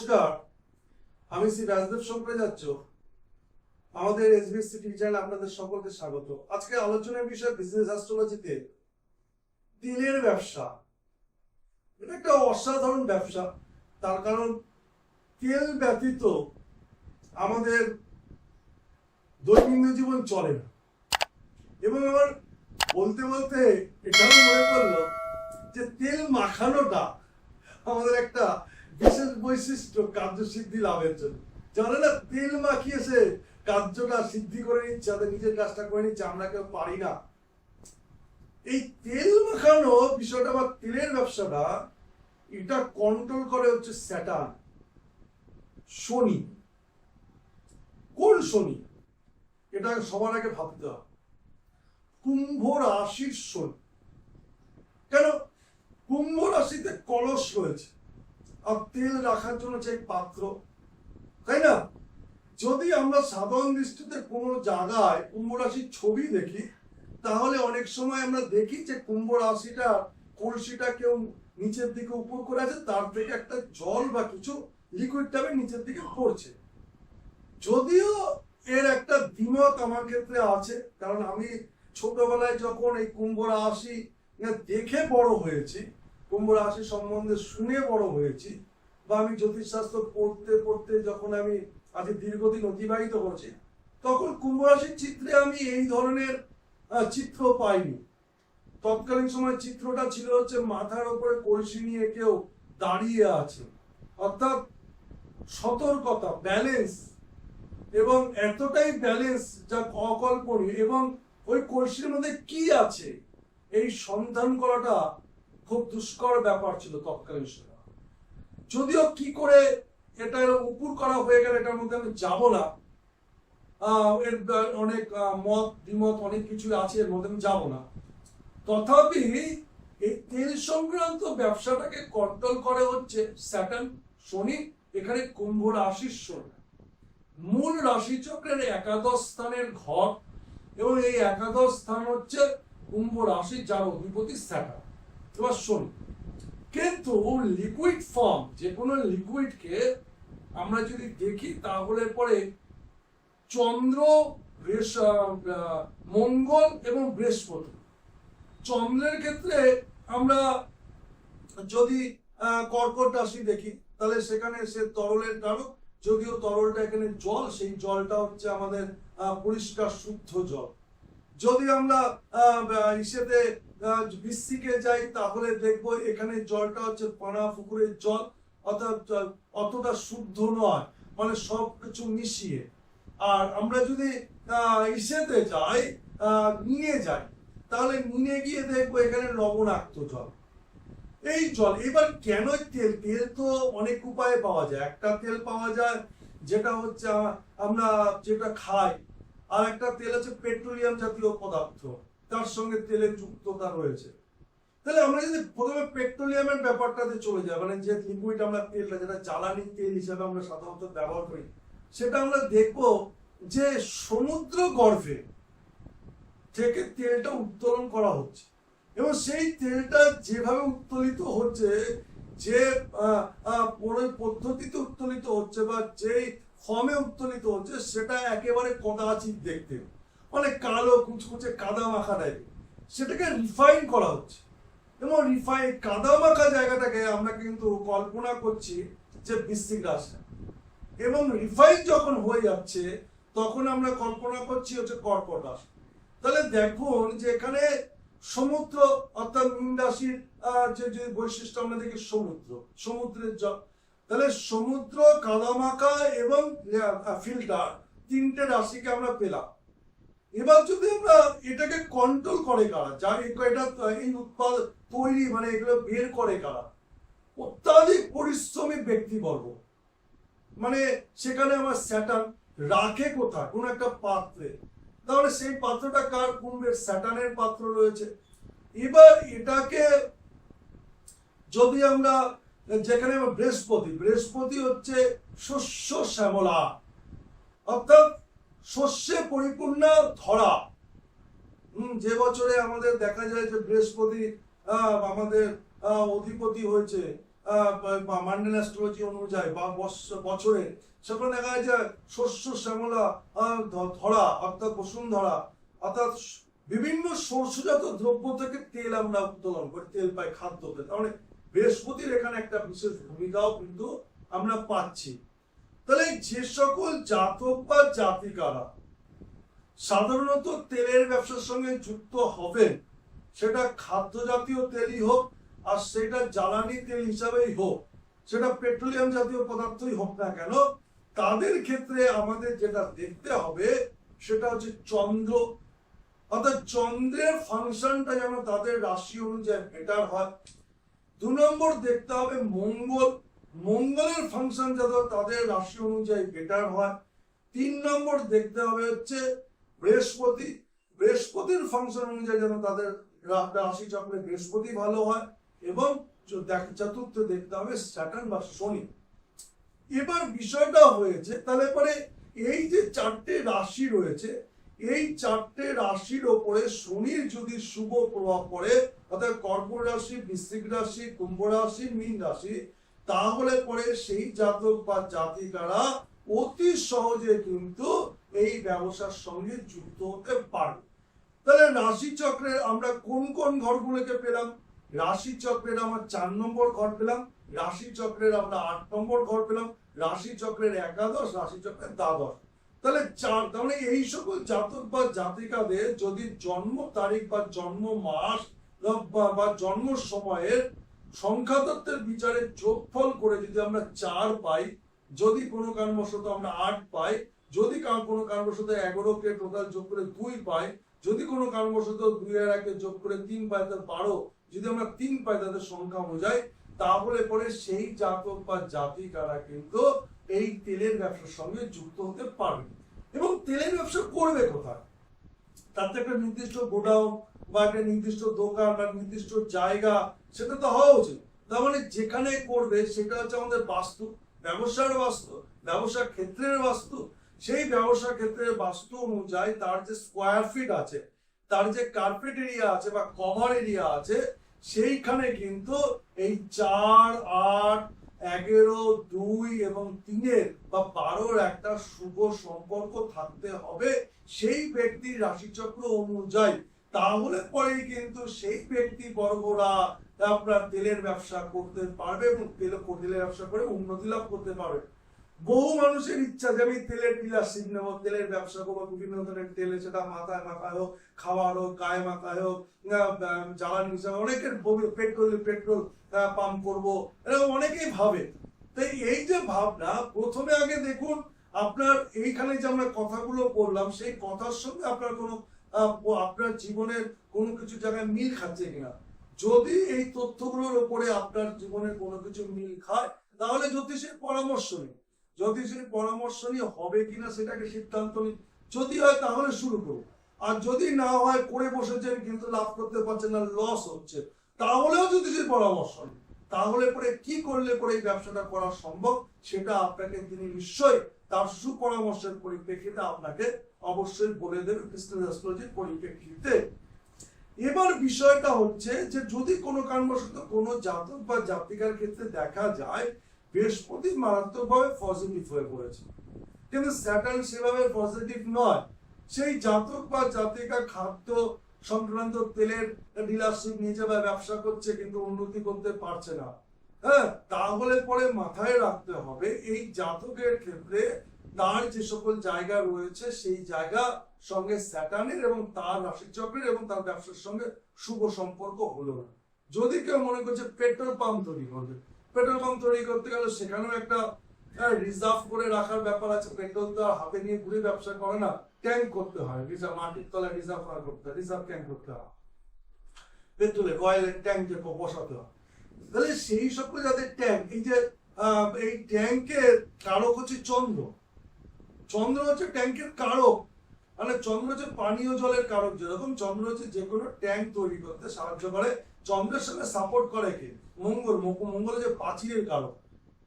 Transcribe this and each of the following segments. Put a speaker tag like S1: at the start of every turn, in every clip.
S1: নমস্কার, আমি শ্রী রাজদেব শঙ্করে যাচ্ছ। আমাদের এসবিএসসি টিভি চ্যানেলে আপনাদের সকলকে স্বাগত। আজকে আলোচনার বিষয় বিজনেস অ্যাস্ট্রোলজিতে তিলের ব্যবসা। এটা একটা অসাধারণ ব্যবসা। তার কারণ তেল ব্যতীত আমাদের দৈনন্দিন জীবন চলে না। এবং আমার বলতে বলতে এটাও মনে পড়ল যে তেল মাখানোটা আমাদের একটা বিশেষ বৈশিষ্ট্য কার্যসিদ্ধি লাভের জন্য। জানে না, তেল মাখিয়ে সে কার্যটা সিদ্ধি করে নিচ্ছে তাদের নিজের কাজটা করে নিচ্ছে, আমরা কেউ পারি না। এই তেল মাখানো বিষয়টা বা তেলের ব্যবসাটা, এটা কন্ট্রোল করে হচ্ছে স্যাটার্ন, শনি। কোন শনি? এটা সবার আগে ভাবতে হবে। কুম্ভ রাশির শনি। কেন? কুম্ভ রাশিতে কলস রয়েছে। আর তেল রাখার জন্য যে পাত্র, তাই না? যদি আমরা সাধারণ দৃষ্টিতে কোনো জায়গায় কুম্ভ রাশির ছবি দেখি, তাহলে অনেক সময় আমরা দেখি যে কুম্ভ রাশিটা, কলসিটা কেউ নিচের দিকে উপর করে আছে, তার থেকে একটা জল বা কিছু লিকুইড টাইপের নিচের দিকে পড়ছে। যদিও এর একটা দ্বিমত আমার ক্ষেত্রে আছে, কারণ আমি ছোটবেলায় যখন এই কুম্ভ রাশি দেখে বড় হয়েছি কুম্ভ রাশি সম্বন্ধে শুনে বড় হয়েছি বা আমি জ্যোতিষশাস্ত্র পড়তে পড়তে যখন আমি আজকে দীর্ঘদিন অতিবাহিত করছি তখন কুম্ভ রাশির চিত্রে আমি এই ধরনের চিত্র পাইনি। তৎকালীন সময় চিত্রটা ছিল হচ্ছে মাথার উপরে কলসি নিয়ে কেউ দাঁড়িয়ে আছে। অর্থাৎ সতর্কতা ব্যালেন্স এবং এতটাই ব্যালেন্স যা অকল্পনীয় এবং ওই কলসির মধ্যে কি আছে, এই সন্ধান করাটা খুব দুষ্কর ব্যাপার ছিল তৎকালীন সময়। যদিও কি করে এটা উপর করা হয়ে গেল এটার মধ্যে আমি যাব না। এর অনেক মত, দ্বিমত অনেক কিছু আছে, এর মধ্যে আমি যাব না। তথাপি এই তেল সংক্রান্ত ব্যবসাটাকে কন্ট্রোল করে হচ্ছে স্যাটার্ন শনি, এখানে কুম্ভ রাশির শনি। মূল রাশিচক্রের একাদশ স্থানের ঘর এবং এই একাদশ স্থান হচ্ছে কুম্ভ রাশি, যার অধিপতি স্যাটার্ন এবার শনি। কিন্তু লিকুইড ফর্ম যে কোনো লিকুইডকে আমরা যদি দেখি, তাহলে পরে চন্দ্র মঙ্গল এবং বৃহস্পতি। চন্দ্রের ক্ষেত্রে আমরা যদি কর্কট রাশি দেখি, তাহলে সেখানে সে তরলের কারক, যদিও তরলটা এখানে জল, সেই জলটা হচ্ছে আমাদের পরিষ্কার, শুদ্ধ জল। যদি আমরা ইসেতে আহ, বৃশ্চিকে যাই তাহলে দেখব এখানে জলটা হচ্ছে পানা পুকুরের জল অর্থাৎ অতটা শুদ্ধ নয় মানে সব কিছু মিশিয়ে। আর আমরা যদি ইসেতে যাই নিয়ে যাই তাহলে নিয়ে গিয়ে দেখব এখানে লবণাক্ত জল। এই জল এবার কেন তেল? তেল তো অনেক উপায়ে পাওয়া যায়। একটা তেল পাওয়া যায় যেটা হচ্ছে আমরা যেটা খাই আর একটা তেল আছে পেট্রোলিয়াম জাতীয় পদার্থ। তার সঙ্গে তেলের যুক্ততা রয়েছে। তাহলে আমরা যদি প্রথমে পেট্রোলিয়ামের ব্যাপারটাতে চলে যাই মানে যে লিকুইড আমরা তেলটা যেটা জ্বালানি তেল হিসাবে আমরা সাধারণত ব্যবহার করি, সেটা আমরা দেখব যে সমুদ্র গর্ভে থেকে তেলটা উত্তোলন করা হচ্ছে। এবং সেই তেলটা যেভাবে উত্তোলিত হচ্ছে, যে পদ্ধতিতে উত্তোলিত হচ্ছে বা যেই ফর্মে উত্তোলিত হচ্ছে, সেটা একেবারে কদাচিৎ দেখতে মানে কালো, কুচকুচে কাদা মাখা টাইপের সেটাকে রিফাইন করা হচ্ছে। এবং রিফাইন কাদা মাখা জায়গাটাকে আমরা কিন্তু কল্পনা করছি যে বৃশ্চিক রাশি এবং রিফাইন যখন হয়ে যাচ্ছে, তখন আমরা কল্পনা করছি হচ্ছে কর্কট রাশি। তাহলে দেখুন যে এখানে সমুদ্র অর্থাৎ মীন রাশির যে যে বৈশিষ্ট্য আমরা দেখি, সমুদ্র। সমুদ্রের জল। তাহলে সমুদ্র কাদামাকা এবং ফিল্টার তিনটে রাশিকে আমরা পেলাম। এবার যদি আমরা এটাকে কন্ট্রোল করে কারা, যা এটা এই উৎপাদ তৈরি মানে এগুলো বের করে কারা, অত্যাধিক পরিশ্রমী ব্যক্তিবর্গ। মানে সেখানে আমার স্যাটার্ন রাখে কোথায়? কোন একটা পাত্রে। তাহলে সেই পাত্রটা কার কুম্ভের স্যাটানের পাত্র রয়েছে? এবার এটাকে যদি আমরা, যেখানে আমার বৃহস্পতি বৃহস্পতি হচ্ছে শস্য শ্যামলা। অর্থাৎ শস্যে পরিপূর্ণ ধরা। যে বছরে আমাদের দেখা যায় যে বৃহস্পতি আমাদের অধিপতি হয়েছে মান্ডেল অ্যাস্ট্রোলজি অনুযায়ী বা বছরে, সেখানে দেখা যায় শস্য শ্যামলা ধরা, অর্থাৎ বসুন্ধরা অর্থাৎ বিভিন্ন শস্যজাত দ্রব্য থেকে তেল আমরা উত্তোলন করি, তেল পাই খাদ্যতে তার মানে বৃহস্পতির এখানে একটা বিশেষ ভূমিকাও কিন্তু আমরা পাচ্ছি। তাহলে যে সকল জাতক বা জাতিকারা সাধারণত তেলের ব্যবসার সঙ্গে যুক্ত হবেন, সেটা খাদ্য জাতীয় তেলই হোক আর সেটা জ্বালানি তেল হিসাবেই হোক, সেটা পেট্রোলিয়াম জাতীয় পদার্থই হোক না কেন, তাদের ক্ষেত্রে আমাদের যেটা দেখতে হবে সেটা হচ্ছে চন্দ্র। অর্থাৎ চন্দ্রের ফাংশনটা যেন তাদের রাশি অনুযায়ী বেটার হয়। দু নম্বর দেখতে হবে মঙ্গল। মঙ্গলের ফাংশন যাতে তাদের রাশি অনুযায়ী বেটার হয়। তিন নম্বর দেখতে হবে হচ্ছে বৃহস্পতি। বৃহস্পতির ফাংশন অনুযায়ী যেন তাদের রাশি চক্রে বৃহস্পতি ভালো হয় এবং চতুর্থ দেখতে হবে স্যাটার্ন বা শনি। এবার বিষয়টা হয়েছে, তাহলে পরে এই যে চারটে রাশি রয়েছে, এই চারটে রাশির ওপরে শনির যদি শুভ প্রভাব পড়ে, অর্থাৎ কর্কট রাশি, বৃশ্চিক রাশি, কুম্ভ রাশি, মীন রাশি তাহলে পরে সেই জাতক বা জাতিকারা অতি সহজে কিন্তু এই ব্যবসার সঙ্গে যুক্ত হতে পারবে। তাহলে রাশি চক্রের আমরা কোন কোন ঘরগুলোকে পেলাম? রাশি চক্রের আমরা চার নম্বর ঘর পেলাম, রাশি চক্রের আমরা আট নম্বর ঘর পেলাম, রাশি চক্রের একাদশ, রাশি চক্রের দ্বাদশ। তাহলে চার, তার মানে এই সকল জাতক বা জাতিকাদের যদি জন্ম তারিখ বা জন্ম মাস বা জন্ম সময়ের সংখ্যাতত্ত্বের বিচারে যোগফল করে যদি আমরা চার পাই, যদি কোনো কারণবশত আমরা আট পাই, যদি কোনো কারণবশত এগারোকে টোটাল যোগ করে দুই পাই, যদি কোনো কারণবশত দুই আর একে যোগ করে তিন পাই, তাহলে বারো। যদি আমরা তিন পাই তাদের সংখ্যা বোঝাই তাহলে পরে সেই জাতক বা জাতিকারা কিন্তু এই তেলের ব্যবসার সঙ্গে যুক্ত হতে পারবে। এবং তেলের ব্যবসা করবে কোথায়? তার তো একটা নির্দিষ্ট গোডাউন বা একটা নির্দিষ্ট দোকান বা নির্দিষ্ট জায়গা সেটা তো হওয়া উচিত। তার মানে যেখানে করবে, সেটা হচ্ছে আমাদের বাস্তু, ব্যবসার বাস্তু ব্যবসা ক্ষেত্রের বাস্তু। সেই ব্যবসা ক্ষেত্রের বাস্তু অনুযায়ী তার যে স্কোয়ার ফিট আছে, তার যে কার্পেট এরিয়া আছে বা কভার এরিয়া আছে, সেইখানে কিন্তু এই চার, আট, এগারো, দুই এবং তিনের বা বারোর একটা শুভ সম্পর্ক থাকতে হবে সেই ব্যক্তির রাশিচক্র অনুযায়ী। তাহলে পরেই কিন্তু সেই ব্যক্তি বর্গরা আপনার তেলের ব্যবসা করতে পারবে এবং তেল তেলের ব্যবসা করে উন্নতি লাভ করতে পারবে। বহু মানুষের ইচ্ছা যে আমি তেলের ডিলারশিপ নেব তেলের ব্যবসা করব, বিভিন্ন ধরনের তেলে সেটা মাথায় মাথায় হোক, খাওয়ার হোক, গায়ে মাথায় হোক জ্বালানি হিসাবে অনেকের পেট্রোল পেট্রোল পাম্প করব, এরকম অনেকেই ভাবে। তাই এই যে ভাবনা, প্রথমে আগে দেখুন, আপনার এইখানে যে আমরা কথাগুলো বললাম, সেই কথার সঙ্গে আপনার কোনো আপনার জীবনের কোনো কিছু জায়গায় মিল খাচ্ছে কিনা। যদি এই তথ্যগুলোর উপরে আপনার জীবনের কোনো কিছু মিল খায়, তাহলে জ্যোতিষের পরামর্শ নিন। জ্যোতিষের পরামর্শ নিয়ে হবে কিনা সেটাকে সিদ্ধান্ত নিন। যদি হয় তাহলে শুরু করুন। আর যদি না হয়, করে বসেছেন কিন্তু লাভ করতে পারছেন না লস হচ্ছে, তাহলেও জ্যোতিষের পরামর্শ নিন। তাহলে পরে কি করলে পরে এই ব্যবসাটা করা সম্ভব, সেটা আপনাকে তিনি নিশ্চয়ই তার সুপরামর্শের পরিপ্রেক্ষিতে আপনাকে অবশ্যই বলে দেবে ক্রিস্টাল অ্যাস্ট্রোলজির পরিপ্রেক্ষিতে। এবার বিষয়টা হচ্ছে যে যদি কোনো কারণবশত কোনো জাতক বা জাতিকার ক্ষেত্রে দেখা যায়, বৃহস্পতি মারাত্মকভাবে পজিটিভ হয়ে পড়েছে। কিন্তু স্যাটার্ন সেভাবে পজিটিভ নয়। সেই জাতক বা জাতিকা খাদ্য সংক্রান্ত তেলের ডিলারশিপ নিজে বা ব্যবসা করছে কিন্তু উন্নতি করতে পারছে না। হ্যাঁ তাহলে পরে মাথায় রাখতে হবে, এই জাতকের ক্ষেত্রে তার যে সকল জায়গা রয়েছে, সেই জায়গা সঙ্গে স্যাটার্নের এবং তার রাশিচক্রের এবং তার ব্যবসার সঙ্গে শুভ সম্পর্ক হলো না। যদি কেউ মনে করছে পেট্রোল পাম্প তৈরি করবে, পেট্রোল পাম্প তৈরি করতে গেলে সেখানেও একটা রিজার্ভ করে রাখার ব্যাপার আছে। পেট্রোল তো হাতে নিয়ে ঘুরে ব্যবসা করে না ট্যাঙ্ক করতে হয়। রিজার্ভ, মাটির তলায় রিজার্ভ করা করতে হয়, রিজার্ভ ট্যাঙ্ক করতে হয়। পেট্রোলে কয়েলের ট্যাঙ্কে বসাতে হয়। তাহলে সেই সকল যাদের ট্যাঙ্ক এই যে এই ট্যাঙ্কের কারক হচ্ছে চন্দ্র। চন্দ্র হচ্ছে ট্যাঙ্কের কারক। মানে চন্দ্র হচ্ছে পানীয় জলের কারক। যেরকম চন্দ্র হচ্ছে যে কোনো ট্যাঙ্ক তৈরি করতে সাহায্য করে, চন্দ্রের সঙ্গে সাপোর্ট করে কে? মঙ্গল। মঙ্গল হচ্ছে প্রাচীরের কারক।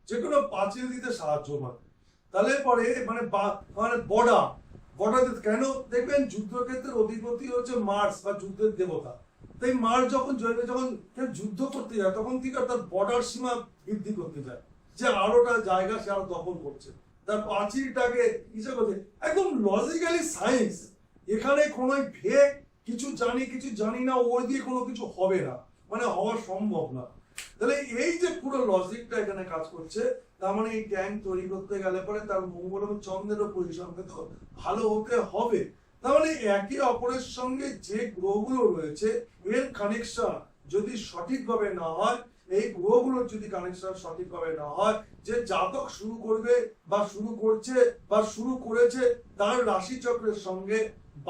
S1: যে কোনো পাঁচিল দিতে সাহায্য করে। তাহলে পরে মানে মানে বর্ডার। বর্ডার কেন? দেখবেন যুদ্ধক্ষেত্রের অধিপতি হচ্ছে মার্স বা যুদ্ধের দেবতা। তাই মার যখন জৈব যখন যুদ্ধ করতে যায়, তখন থেকে তার বর্ডার সীমা বৃদ্ধি করতে যায়। যে আরোটা জায়গা সে আরও দখল করছে। তার প্রাচীরটাকে ইসে করছে। একদম লজিক্যালি সায়েন্স এখানে কোনো ভেগ কিছু জানি কিছু জানি না ওর দিয়ে কোনো কিছু হবে না। মানে হওয়া সম্ভব না। তাহলে এই যে পুরো লজিকটা এখানে কাজ করছে, তার মানে এই ট্যাঙ্ক তৈরি করতে গেলে পরে তার মঙ্গল এবং চন্দ্রের পরিসংখ্যা তো ভালো হতে হবে। তার মানে একে অপরের সঙ্গে যে গ্রহগুলো রয়েছে, এর কানেকশন যদি সঠিকভাবে না হয়, এই গ্রহগুলোর যদি কানেকশন সঠিকভাবে না হয়, যে জাতক শুরু করবে বা শুরু করছে বা শুরু করেছে, তার রাশিচক্রের সঙ্গে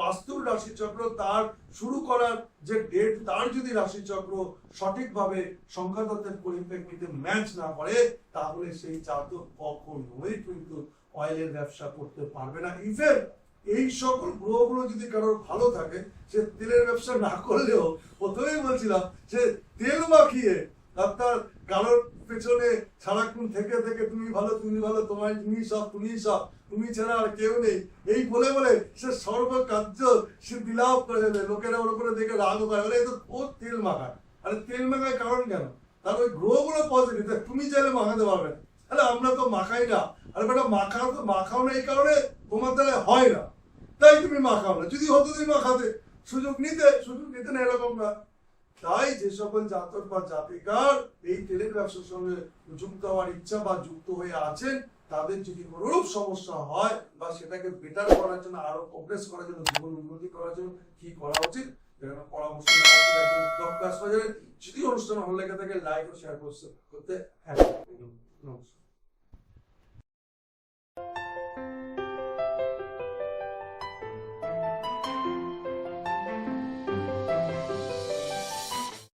S1: বাস্তুর রাশিচক্র, তার শুরু করার যে ডেট তার যদি রাশিচক্র সঠিকভাবে সংখ্যাতত্ত্বের পরিপ্রেক্ষিতে ম্যাচ না করে, তাহলে সেই জাতক কখনোই কিন্তু অয়েলের ব্যবসা করতে পারবে না। ইভেন এই সকল গ্রহগুলো যদি কারোর ভালো থাকে, সে তেলের ব্যবসা না করলেও প্রথমেই বলছিলাম যে তেল মাখিয়ে আপনার কারোর পেছনে সারাক্ষণ থেকে থেকে তুমি ভালো তুমি ভালো তোমার তুমি সব তুমি সব, তুমি ছাড়া আর কেউ নেই। এই বলে বলে সে সর্বকার্য সে বিলাপ করে দেবে। লোকেরা ওর উপরে দেখে রাগ করে, বলে তো ও তেল মাখায়। আরে তেল মাখায় কারণ কেন? তার ওই গ্রহগুলো পজিটিভ তুমি চাইলে মাখাতে পারবে। না। আরে আমরা তো মাখাই না। আরে বেটা মাখাও তো, মাখাও না এই কারণে তোমার দ্বারা হয় না। তাই তুমি মাখাও না। যদি হতো তুমি মাখাতে সুযোগ নিতে সুযোগ নিতে না এরকম না। তাই যে সকল জাতক বা জাতিকার এই তেলের ব্যবসার সঙ্গে যুক্ত হওয়ার ইচ্ছা বা যুক্ত হয়ে আছেন, তাদের যদি কোনোরূপ সমস্যা হয় বা সেটাকে বেটার করার জন্য, আরও প্রোগ্রেস করার জন্য, জীবন উন্নতি করার জন্য কি করা উচিত? পরামর্শ যদি অনুষ্ঠান ভালো লেগে থাকে লাইক ও শেয়ার করতে হ্যাঁ নমস্কার।